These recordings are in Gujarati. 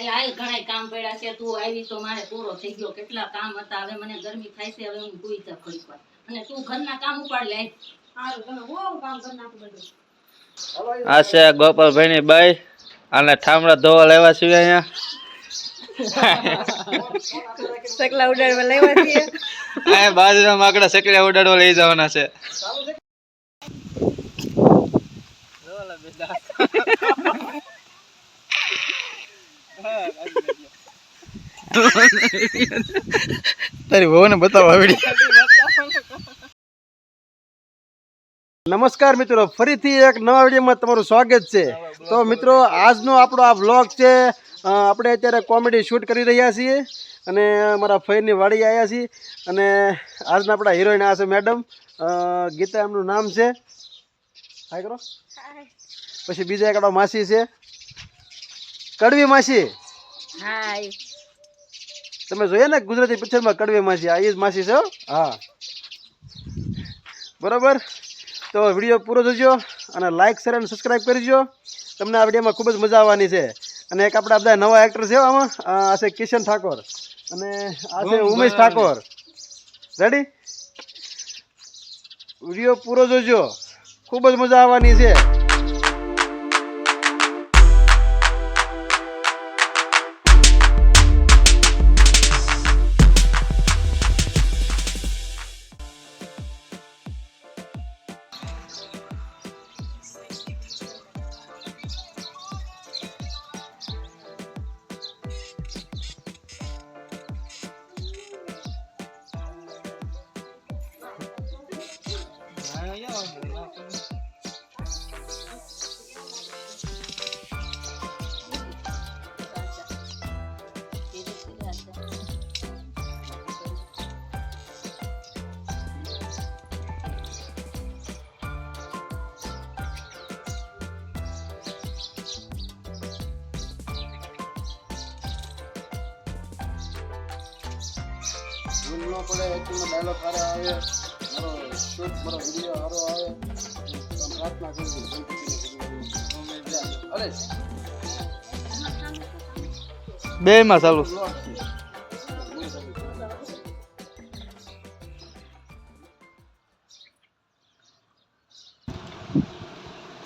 હાલ હાલ ઘણાય કામ પડ્યા છે તું આવી તો મારે પૂરો થઈ ગયો. કેટલા કામ હતા? હવે મને ગરમી થાય છે હવે હું અને તું ઘરના કામ ઉપાડ લે. આ છે ગોપાલભાઈ ની બાઈ અને ઠામડા ધોવા લેવા છીએ અહીંયા. સકલા ઉડાડવા લેવા છીએ. અહીંયા બાજુના માકડા સકડ્યા ઉડાડવા લઈ જવાના છે. તારી વહુને બતાવો આવડી નમસ્કાર મિત્રો ફરીથી એક નવા વિડીયોમાં તમારું સ્વાગત છે. તો મિત્રો આજનો આપણો આ વ્લોગ છે આપણે અત્યારે કોમેડી શૂટ કરી રહ્યા છીએ અને મારા ફઈની વાડી આવ્યા છીએ અને આજના આપણા હિરોઈન આ છે મેડમ ગીતા એમનું નામ છે. હાય કરો. પછી બીજા એકડો માસી છે. કડવી માસી. હાય તમે જોયા ને ગુજરાતી પિક્ચરમાં કડવી માસી આ એ જ માસી છે હા. બરોબર? તો વીડિયો પૂરો જોજો અને લાઇક શેર અને સબસ્ક્રાઈબ કરજો તમને આ વિડીયોમાં ખૂબ જ મજા આવવાની છે. અને એક આપણા બધા નવા એક્ટર છે આમાં. આ છે કિશન ઠાકોર. અને આ છે ઉમેશ ઠાકોર. રેડી વીડિયો પૂરો જોજો. ખૂબ જ મજા આવવાની છે. ભૂલ ન પડે એક્ટિંગમાં ડાયલોગ સારો આવે મારો શૂટ મારો વીડિયો સારો આવે તો પ્રાર્થના કરું છું અરે બે માં ચાલુ.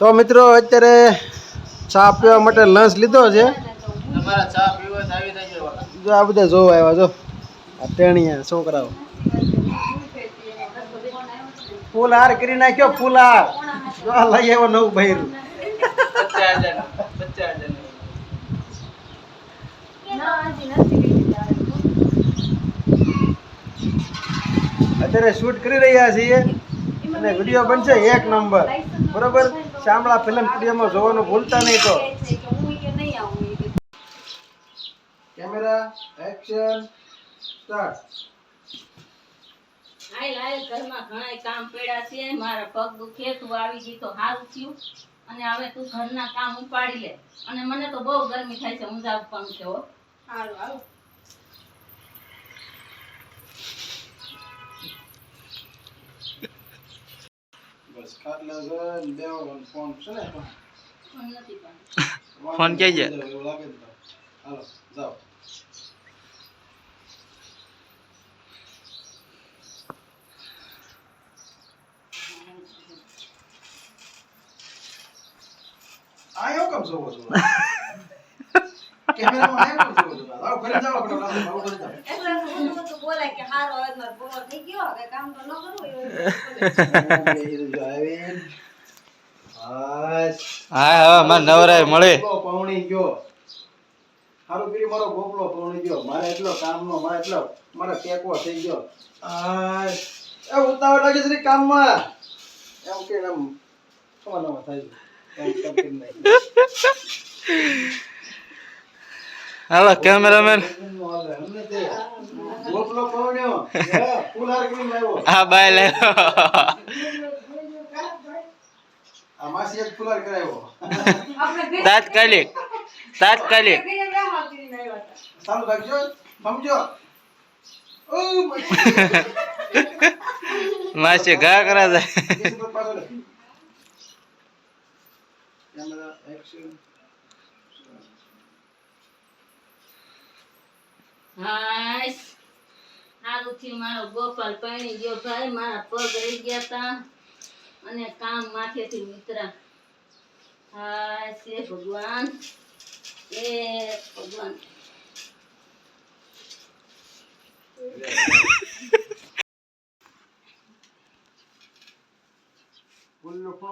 તો મિત્રો અત્યારે ચા પીવા માટે લંચ લીધો છે. આ બધા જોવા આવ્યા જો. આ છોકરાઓ. ફૂલહાર કરી નાખ્યો ફૂલ હાર જો આ લઈ આવ્યો નવું હજાર અત્યારે શૂટ કરી રહ્યા છીએ. અને વીડિયો બનશે એક નંબર બરોબર? શામળા ફિલ્મ સ્ટુડિયોમાં જોવાનું ભૂલતા નહીં તો. Camera action start. હાલ લાય ઘરમાં ઘણાય કામ પડ્યા છે. મારા પગ દુખે તું આવી ગઈ તો સારું થયું. અને હવે તું ઘરના કામ ઉપાડી લે. અને મને તો બહુ ગરમી થાય છે ઊંધા પણ છે હો. સારું હાલો બસ ખાટલા જઈને બેહો ફોન છે ને? પણ નથી પણ ફોન ક્યાં તો. હાલો જાઓ. આયો કેમ જોવો છો? કેમેરામાં આયો કેમ જોવો છો? આવો ઘરે જાઓ આપણે આવો ઘરે જાઓ. એટલે હું તો બોલાય કે હારો હવે મારો પૂરો થઈ ગયો હવે કામ તો ન કરવું એવું હા હવે મને નવરાય મળે. પૌણી ગયો. હારું પીરી મારો ગોપલો પૌણી ગયો. મારે એટલો કામનો મારે એટલો મારે ટેકો થઈ ગયો. આ એ ઉતાવળ લાગે છે ને કામમાં? એમ કે એમ થાય હાલો કેમેરામેન હે, લાવ્યો બાય લે આ માસી એક ફૂલ હાર કરાવ્યો આપણે તાત્કાલિક તાત્કાલિક માસી ઘા કરા જાય. Camera, action. હાશ. સારું થી મારો ગોપાલ પાણી ગયો ભાઈ, મારા પગ રહી ગયા તા. અને કામ માથેથી મિત્રા હાશ એ ભગવાન. એ ભગવાન.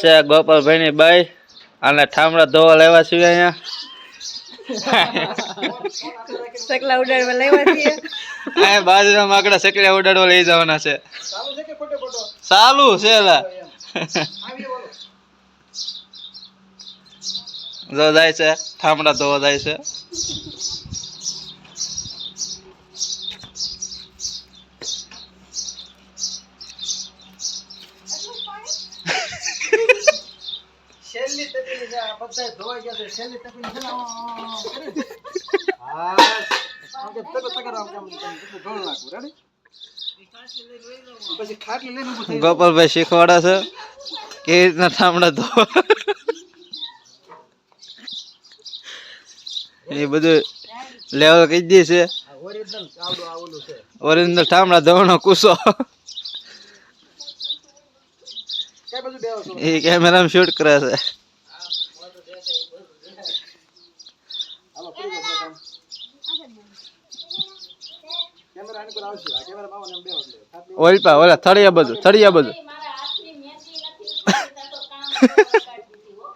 છે ગોપાલભાઈ ભાઈ બાઈ અને ઠામડા ધોવા લેવા છીએ અહીંયા. સકલા ઉડાડવા લેવા છીએ. બાજુના માકડા સકડિયા ઉડાડવા લઈ જવાના છે. ચાલુ છે ચાલુ છે લા. જો જાય છે ઠામડા ધોવા જાય છે છેલ્લી તપેલી છે આ બધાય ધોવાઈ ગયા છે છેલ્લી તપેલી છે ને આમ કરી. હા આમ કે તપે તકર આમ આમ આમ બધું ઢોળ નાખું રેડી પછી ખાટલી લઈને ઊભું થઈ જાઉં. ગોપાલભાઈ શીખવાડે છે કે રીતના ઠામડા એ બધું લેવલ કહી દે છે. ઓરિજિનલ ઠામડા ધોવાનો કુસો. કઈ એ કેમેરામાં શૂટ કરે છે હાલો કરી દો થોડું કામ. કેમેરા આની પર આવશે આ કેમેરા માં આવો ને એમ બેહો એટલે ખાટલી ઓલપા ઓલા થળિયા બધું થળિયા બધું. મારા હાથની મહેંદી નથી ઉતરતી તો કામ કરવા કાઢી દીધી હો.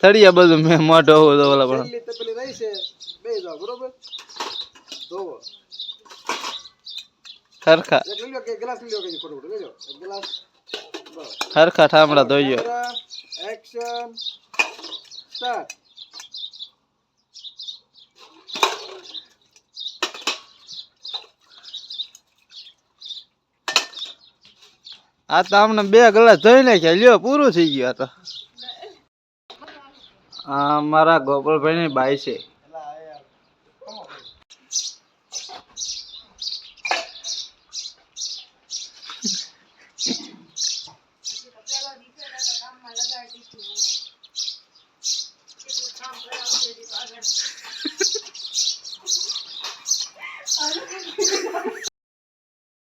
થળિયા બધું મેં મોઢો હોવું તો ઓલા પણ. છેલ્લી તપેલી રહી છે બે જાઓ બરોબર ધોવો હરખા એક લઈ લો કે ગ્લાસ લઈ લો કે ખોટું ખોટું લઈ લો એક ગ્લાસ બસ હરખા ઠામડા ધોઈયો એક્શન સ્ટાર્ટ આ તો આમને બે ગ્લાસ ધોઈ નાખ્યા. લ્યો, પૂરું થઈ ગયું આ તો. આ મારા ગોપાલભાઈ ની બાઈ છે.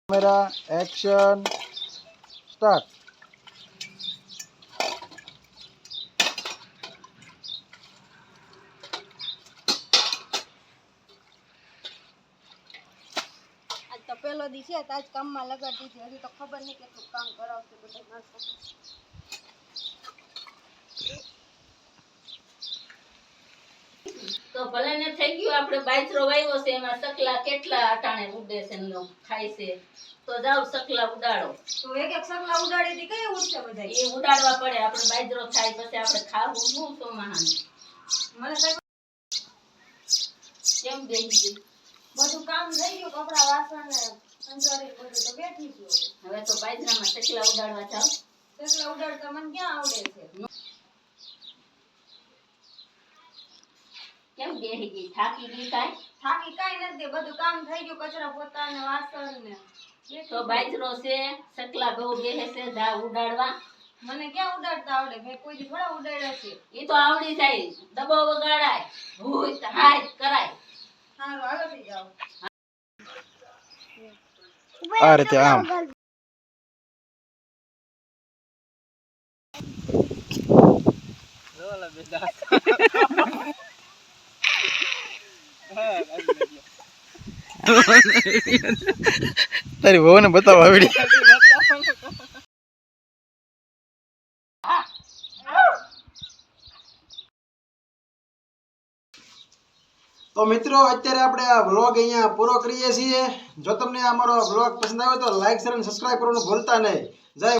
કેમેરા એક્શન સ્ટાર્ટ પેલો દિવસે આજ કામમાં લગાડી છે હજી તો ખબર નહીં કેટલું કામ કરાવશે બધા માણસો. તો ભલે ને થઈ ગયું આપણે બાજરો વાવ્યો છે એમાં સકલા કેટલા અટાણે ઉડે છે ખાય છે. તો જાવ સકલા ઉડાડો. તો એક એક સકલા ઉડાડી હતી કઈ ઉડશે બધા એ ઉડાડવા પડે આપણે બાજરો થાય પછી આપણે ખાવું શું ચોમાહાને? મને કેમ બેસી ગઈ? બધું કામ થઈ ગયું કપડા વાસણ ને અંજારી બધું તો બેઠી છું હવે. તો બાજરામાં સકલા ઉડાડવા જાવ સકલા ઉડાડતા મને ક્યાં આવડે છે? કેમ બેસી ગઈ? થાકી ગઈ કાઈ? થાકી કાઈ નથી બધું કામ થઈ ગયું કચરા પોતા ને વાસણ ને. તો બાજરો છે સકલા બહુ બેહે છે જા ઉડાડવા. મને ક્યાં ઉડાડતા આવડે? મેં કોઈ દી થોડા ઉડાડ્યા છે? એ તો આવડી જાય. દબો વગાડાય ભૂત હાય કરાય. સારું હાલો થઈ જાવ આ રીતે આમ. તારી વહુ ને બતાવો આવડી તો મિત્રો, અત્યારે આપણે આ વ્લોગ અહીંયા પૂરો કરીએ છીએ. જો તમને અમારો વ્લોગ પસંદ આવ્યો તો લાઈક શેર અને સબસ્ક્રાઇબ કરવાનું ભૂલતા નહીં.